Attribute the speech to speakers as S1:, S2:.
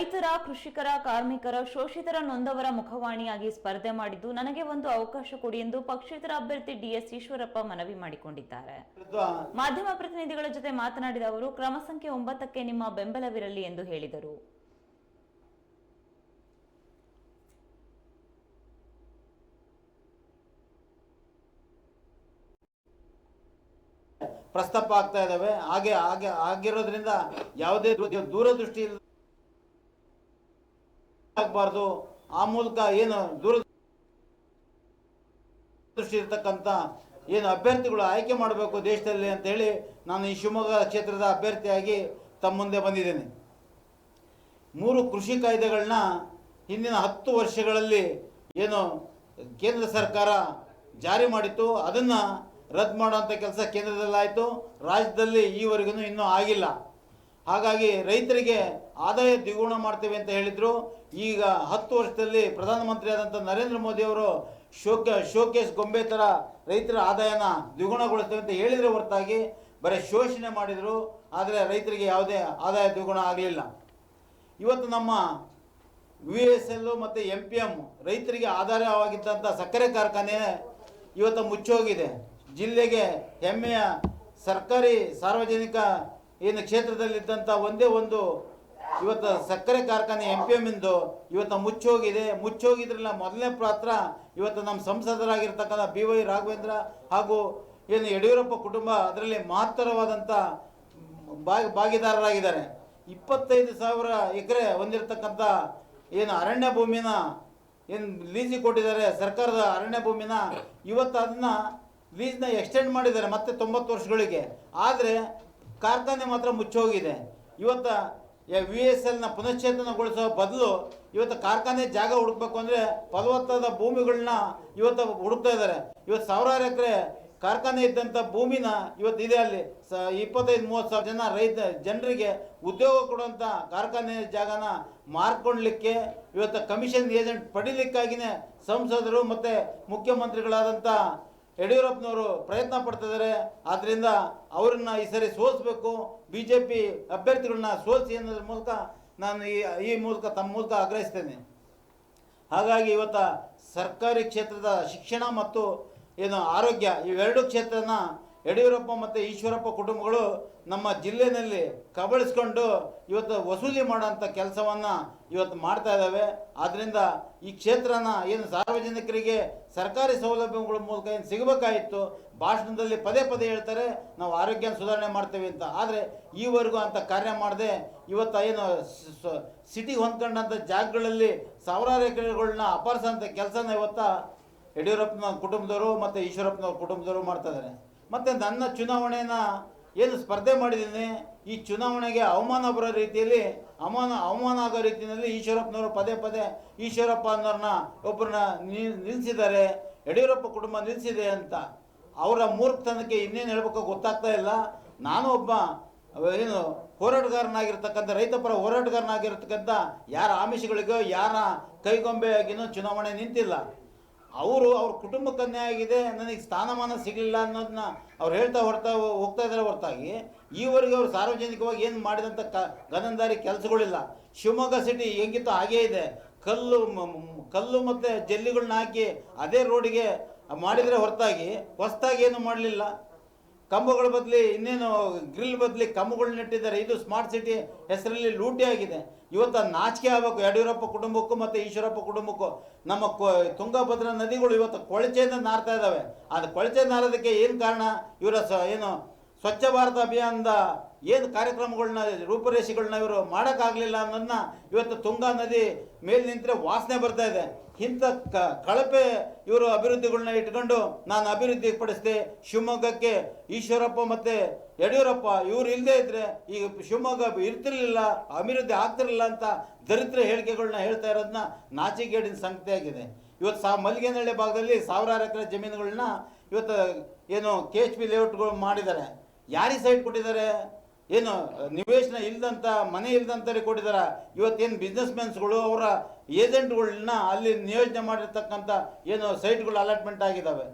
S1: ರೈತರ, ಕೃಷಿಕರ, ಕಾರ್ಮಿಕರ, ಶೋಷಿತರ ನೊಂದವರ ಮುಖವಾಣಿಯಾಗಿ ಸ್ಪರ್ಧೆ ಮಾಡಿದ್ದು ನನಗೆ ಒಂದು ಅವಕಾಶ ಕೊಡಿ ಎಂದು ಪಕ್ಷೇತರ ಅಭ್ಯರ್ಥಿ ಡಿಎಸ್ ಈಶ್ವರಪ್ಪ ಮನವಿ ಮಾಡಿಕೊಂಡಿದ್ದಾರೆ. ಮಾಧ್ಯಮ ಪ್ರತಿನಿಧಿಗಳ ಜೊತೆ ಮಾತನಾಡಿದ ಅವರು, ಕ್ರಮ ಸಂಖ್ಯೆ ಒಂಬತ್ತಕ್ಕೆ ನಿಮ್ಮ ಬೆಂಬಲವಿರಲಿ ಎಂದು ಹೇಳಿದರು.
S2: ಪ್ರಸ್ತಾಪ ಆಗ್ತಾ ಇದ್ದಾವೆ. ಹಾಗೆ ಹಾಗೆ, ಆಗಿರೋದ್ರಿಂದ ಯಾವುದೇ ದೂರದೃಷ್ಟಿ ಆಗ್ಬಾರ್ದು. ಆ ಮೂಲಕ ಏನು ದೂರ ದೃಷ್ಟಿ ಏನು ಅಭ್ಯರ್ಥಿಗಳು ಆಯ್ಕೆ ಮಾಡಬೇಕು ದೇಶದಲ್ಲಿ ಅಂತ ಹೇಳಿ ನಾನು ಈ ಶಿವಮೊಗ್ಗ ಕ್ಷೇತ್ರದ ಅಭ್ಯರ್ಥಿಯಾಗಿ ತಮ್ಮ ಮುಂದೆ ಬಂದಿದ್ದೇನೆ. ಮೂರು ಕೃಷಿ ಕಾಯ್ದೆಗಳನ್ನ ಹಿಂದಿನ ಹತ್ತು ವರ್ಷಗಳಲ್ಲಿ ಏನು ಕೇಂದ್ರ ಸರ್ಕಾರ ಜಾರಿ ಮಾಡಿತ್ತು. ಅದನ್ನು ರದ್ದು ಮಾಡುವಂಥ ಕೆಲಸ ಕೇಂದ್ರದಲ್ಲಾಯಿತು. ರಾಜ್ಯದಲ್ಲಿ ಈವರೆಗೂ ಇನ್ನೂ ಆಗಿಲ್ಲ. ಹಾಗಾಗಿ ರೈತರಿಗೆ ಆದಾಯ ದ್ವಿಗುಣ ಮಾಡ್ತೇವೆ ಅಂತ ಹೇಳಿದರು. ಈಗ ಹತ್ತು ವರ್ಷದಲ್ಲಿ ಪ್ರಧಾನಮಂತ್ರಿ ಆದಂಥ ನರೇಂದ್ರ ಮೋದಿ ಅವರು ಶೋಕ ಶೋಕೇಶ್ ಗೊಂಬೆ ಥರ ರೈತರ ಆದಾಯನ ದ್ವಿಗುಣಗೊಳಿಸ್ತೇವೆ ಅಂತ ಹೇಳಿದರೆ ಹೊರತಾಗಿ ಬರೀ ಶೋಷಣೆ ಮಾಡಿದರು, ಆದರೆ ರೈತರಿಗೆ ಯಾವುದೇ ಆದಾಯ ದ್ವಿಗುಣ ಆಗಲಿಲ್ಲ. ಇವತ್ತು ನಮ್ಮ ವಿ ಎಸ್ ಎಲ್ ಮತ್ತು ಎಂ ಪಿ ಎಂ ರೈತರಿಗೆ ಆಧಾರವಾಗಿದ್ದಂಥ ಸಕ್ಕರೆ ಕಾರ್ಖಾನೆ ಇವತ್ತು ಮುಚ್ಚೋಗಿದೆ. ಜಿಲ್ಲೆಗೆ ಹೆಮ್ಮೆಯ ಸರ್ಕಾರಿ ಸಾರ್ವಜನಿಕ ಏನು ಕ್ಷೇತ್ರದಲ್ಲಿದ್ದಂಥ ಒಂದೇ ಒಂದು ಇವತ್ತು ಸಕ್ಕರೆ ಕಾರ್ಖಾನೆ ಎಂ ಪಿ ಎಮ್ಮಿಂದು ಇವತ್ತು ಮುಚ್ಚೋಗಿದೆ. ಮುಚ್ಚೋಗಿದ್ರಲ್ಲ ಮೊದಲನೇ ಪಾತ್ರ ಇವತ್ತು ನಮ್ಮ ಸಂಸದರಾಗಿರ್ತಕ್ಕಂಥ ಬಿ ವೈ ರಾಘವೇಂದ್ರ ಹಾಗೂ ಏನು ಯಡಿಯೂರಪ್ಪ ಕುಟುಂಬ ಅದರಲ್ಲಿ ಮಹತ್ತರವಾದಂಥ ಭಾಗ ಭಾಗಿದಾರರಾಗಿದ್ದಾರೆ. ಇಪ್ಪತ್ತೈದು ಸಾವಿರ ಎಕರೆ ಹೊಂದಿರತಕ್ಕಂಥ ಏನು ಅರಣ್ಯ ಭೂಮಿನ ಏನು ಲೀಸಿಗೆ ಕೊಟ್ಟಿದ್ದಾರೆ. ಸರ್ಕಾರದ ಅರಣ್ಯ ಭೂಮಿನ ಇವತ್ತು ಅದನ್ನ ಲೀಸ್ನ ಎಕ್ಸ್ಟೆಂಡ್ ಮಾಡಿದ್ದಾರೆ ಮತ್ತೆ ತೊಂಬತ್ತು ವರ್ಷಗಳಿಗೆ. ಆದರೆ ಕಾರ್ಖಾನೆ ಮಾತ್ರ ಮುಚ್ಚೋಗಿದೆ. ಇವತ್ತು ವಿ ಎಸ್ ಎಲ್ನ ಪುನಶ್ಚೇತನಗೊಳಿಸೋ ಬದಲು ಇವತ್ತು ಕಾರ್ಖಾನೆ ಜಾಗ ಹುಡುಕ್ಬೇಕು ಅಂದರೆ ಫಲವತ್ತಾದ ಭೂಮಿಗಳನ್ನ ಇವತ್ತು ಹುಡುಕ್ತಾ ಇದ್ದಾರೆ. ಇವತ್ತು ಸಾವಿರಾರು ಎಕರೆ ಕಾರ್ಖಾನೆ ಇದ್ದಂಥ ಭೂಮಿನ ಇವತ್ತು ಇದೆ ಅಲ್ಲಿ. ಸ, ಇಪ್ಪತ್ತೈದು, ಮೂವತ್ತು ಸಾವಿರ ಜನ ರೈತ, ಜನರಿಗೆ ಉದ್ಯೋಗ ಕೊಡುವಂಥ ಕಾರ್ಖಾನೆ ಜಾಗನ ಮಾರ್ಕೊಳ್ಲಿಕ್ಕೆ ಇವತ್ತು ಕಮಿಷನ್ ಏಜೆಂಟ್ ಪಡಿಲಿಕ್ಕಾಗಿಯೇ ಸಂಸದರು ಮತ್ತು ಮುಖ್ಯಮಂತ್ರಿಗಳಾದಂಥ ಯಡಿಯೂರಪ್ಪನವರು ಪ್ರಯತ್ನ ಪಡ್ತಿದ್ದಾರೆ ಆದ್ದರಿಂದ ಅವರನ್ನ ಈ ಸರಿ ಸೋಲಿಸ್ಬೇಕು. ಬಿ ಜೆ ಪಿ ಅಭ್ಯರ್ಥಿಗಳನ್ನ ಸೋಲಿಸಿ ಅನ್ನೋದ್ರ ಮೂಲಕ ನಾನು ಈ ಈ ಮೂಲಕ ತಮ್ಮ ಮೂಲಕ ಆಗ್ರಹಿಸ್ತೇನೆ. ಹಾಗಾಗಿ ಇವತ್ತು ಸರ್ಕಾರಿ ಕ್ಷೇತ್ರದ ಶಿಕ್ಷಣ ಮತ್ತು ಏನು ಆರೋಗ್ಯ ಇವೆರಡು ಕ್ಷೇತ್ರನ ಯಡಿಯೂರಪ್ಪ ಮತ್ತು ಈಶ್ವರಪ್ಪ ಕುಟುಂಬಗಳು ನಮ್ಮ ಜಿಲ್ಲೆಯಲ್ಲಿ ಕಬಳಿಸ್ಕೊಂಡು ಇವತ್ತು ವಸೂಲಿ ಮಾಡೋಂಥ ಕೆಲಸವನ್ನು ಇವತ್ತು ಮಾಡ್ತಾ ಇದ್ದಾವೆ. ಆದ್ದರಿಂದ ಈ ಕ್ಷೇತ್ರನ ಏನು ಸಾರ್ವಜನಿಕರಿಗೆ ಸರ್ಕಾರಿ ಸೌಲಭ್ಯಗಳ ಮೂಲಕ ಏನು ಸಿಗಬೇಕಾಗಿತ್ತು, ಭಾಷಣದಲ್ಲಿ ಪದೇ ಪದೇ ಹೇಳ್ತಾರೆ, ನಾವು ಆರೋಗ್ಯ ಸುಧಾರಣೆ ಮಾಡ್ತೇವೆ ಅಂತ. ಆದರೆ ಈವರೆಗೂ ಅಂತ ಕಾರ್ಯ ಮಾಡದೆ ಇವತ್ತು ಏನು ಸಿಟಿಗೆ ಹೊಂದ್ಕೊಂಡಂಥ ಜಾಗಗಳಲ್ಲಿ ಸಾವಿರಾರು ಎಕರೆಗಳನ್ನ ಅಪಹರಿಸೋಂಥ ಕೆಲಸನ ಇವತ್ತು ಯಡಿಯೂರಪ್ಪನ ಕುಟುಂಬದವರು ಮತ್ತು ಈಶ್ವರಪ್ಪನವ್ರ ಕುಟುಂಬದವರು ಮಾಡ್ತಾ ಇದ್ದಾರೆ. ಮತ್ತು ನನ್ನ ಚುನಾವಣೆನ ಏನು ಸ್ಪರ್ಧೆ ಮಾಡಿದ್ದೀನಿ, ಈ ಚುನಾವಣೆಗೆ ಅವಮಾನ ಬರೋ ರೀತಿಯಲ್ಲಿ, ಅವಮಾನ ಅವಮಾನ ಆಗೋ ರೀತಿಯಲ್ಲಿ ಈಶ್ವರಪ್ಪನವರು ಪದೇ ಪದೇ ಈಶ್ವರಪ್ಪ ಅನ್ನೋರನ್ನ ಒಬ್ಬರನ್ನ ನಿಲ್ಲಿಸಿದ್ದಾರೆ ಯಡಿಯೂರಪ್ಪ ಕುಟುಂಬ ನಿಲ್ಲಿಸಿದೆ ಅಂತ. ಅವರ ಮೂರ್ಖತನಕ್ಕೆ ಇನ್ನೇನು ಹೇಳ್ಬೇಕು ಗೊತ್ತಾಗ್ತಾ ಇಲ್ಲ. ನಾನು ಒಬ್ಬ, ಏನು, ಹೋರಾಟಗಾರನಾಗಿರ್ತಕ್ಕಂಥ ರೈತಪರ ಹೋರಾಟಗಾರನಾಗಿರ್ತಕ್ಕಂಥ, ಯಾರ ಆಮಿಷಗಳಿಗೋ, ಯಾರ ಕೈಗೊಂಬೆಯಾಗಿನೂ ಚುನಾವಣೆ ನಿಂತಿಲ್ಲ. ಅವರು ಅವ್ರ ಕುಟುಂಬಕ್ಕೆ ಆಗಿದೆ, ನನಗೆ ಸ್ಥಾನಮಾನ ಸಿಗಲಿಲ್ಲ ಅನ್ನೋದನ್ನ ಅವ್ರು ಹೇಳ್ತಾ ಹೊರ್ತಾ ಹೋಗ್ತಾ ಇದ್ದಾರೆ ಹೊರತಾಗಿ, ಈವರೆಗೆ ಅವರು ಸಾರ್ವಜನಿಕವಾಗಿ ಏನು ಮಾಡಿದಂಥ ಕ ಗನಂದಾರಿ ಕೆಲಸಗಳಿಲ್ಲ. ಶಿವಮೊಗ್ಗ ಸಿಟಿ ಹೆಂಗಿತ್ತು ಹಾಗೇ ಇದೆ. ಕಲ್ಲು ಕಲ್ಲು ಮತ್ತು ಜಲ್ಲಿಗಳನ್ನ ಹಾಕಿ ಅದೇ ರೋಡಿಗೆ ಮಾಡಿದರೆ ಹೊರತಾಗಿ, ಹೊಸದಾಗಿ ಏನು ಮಾಡಲಿಲ್ಲ. ಕಂಬಗಳ ಬದಲಿ ಇನ್ನೇನು ಗ್ರಿಲ್ ಬದಲಿ ಕಂಬಗಳು ನೆಟ್ಟಿದ್ದಾರೆ. ಇದು ಸ್ಮಾರ್ಟ್ ಸಿಟಿ ಹೆಸರಲ್ಲಿ ಲೂಟಿ ಆಗಿದೆ. ಇವತ್ತು ನಾಚಿಕೆ ಆಗಬೇಕು. ಯಡಿಯೂರಪ್ಪ ಕುಟುಂಬಕ್ಕೂ ಮತ್ತು ಈಶ್ವರಪ್ಪ ಕುಟುಂಬಕ್ಕೂ. ನಮ್ಮ ತುಂಗಭದ್ರಾ ನದಿಗಳು ಇವತ್ತು ಕೊಳಚೆಯಿಂದ ನಾರ್ತಾ ಇದ್ದಾವೆ. ಅದು ಕೊಳಚೆ ನಾರೋದಕ್ಕೆ ಏನು ಕಾರಣ? ಇವರ ಸ ಏನು ಸ್ವಚ್ಛ ಭಾರತ ಅಭಿಯಾನದ ಏನು ಕಾರ್ಯಕ್ರಮಗಳನ್ನ, ರೂಪುರೇಷೆಗಳನ್ನ ಇವರು ಮಾಡೋಕ್ಕಾಗಲಿಲ್ಲ ಅನ್ನೋದನ್ನ ಇವತ್ತು ತುಂಗಾ ನದಿ ಮೇಲೆ ನಿಂತರೆ ವಾಸನೆ ಬರ್ತಾ ಇದೆ. ಇಂಥ ಕ ಕಳಪೆ ಇವರು ಅಭಿವೃದ್ಧಿಗಳನ್ನ ಇಟ್ಕೊಂಡು ನಾನು ಅಭಿವೃದ್ಧಿ ಪಡಿಸಿದೆ ಶಿವಮೊಗ್ಗಕ್ಕೆ ಈಶ್ವರಪ್ಪ ಮತ್ತು ಯಡಿಯೂರಪ್ಪ ಇವರು ಇಲ್ಲದೇ ಇದ್ದರೆ ಈಗ ಶಿವಮೊಗ್ಗ ಇರ್ತಿರ್ಲಿಲ್ಲ, ಅಭಿವೃದ್ಧಿ ಆಗ್ತಿರಲಿಲ್ಲ ಅಂತ ದರಿದ್ರ ಹೇಳಿಕೆಗಳನ್ನ ಹೇಳ್ತಾ ಇರೋದನ್ನ ನಾಚಿಗೇಡಿನ ಸಂಗತಿಯಾಗಿದೆ ಇವತ್ತು ಸಾ ಮಲ್ಲಿಗೆನಹಳ್ಳಿ ಭಾಗದಲ್ಲಿ ಸಾವಿರಾರು ಎಕರೆ ಜಮೀನುಗಳನ್ನ ಇವತ್ತು ಏನು ಕೆ ಎಚ್ ಪಿ ಲೇಔಟ್ಗಳು ಮಾಡಿದ್ದಾರೆ. ಯಾರಿಗೆ ಸೈಟ್ ಕೊಟ್ಟಿದ್ದಾರೆ? ಏನು ನಿವೇಶನ ಇಲ್ಲದಂತ ಮನೆ ಇಲ್ದಂಥವ್ರಿಗೆ ಕೊಟ್ಟಿದ್ದಾರೆ ಇವತ್ತೇನು ಬಿಸ್ನೆಸ್ ಮ್ಯಾನ್ಸ್ಗಳು ಅವರ ಏಜೆಂಟ್ಗಳನ್ನ ಅಲ್ಲಿ ನಿಯೋಜನೆ ಮಾಡಿರ್ತಕ್ಕಂಥ ಏನು ಸೈಟ್ಗಳು ಅಲಾಟ್ಮೆಂಟ್ ಆಗಿದ್ದಾವೆ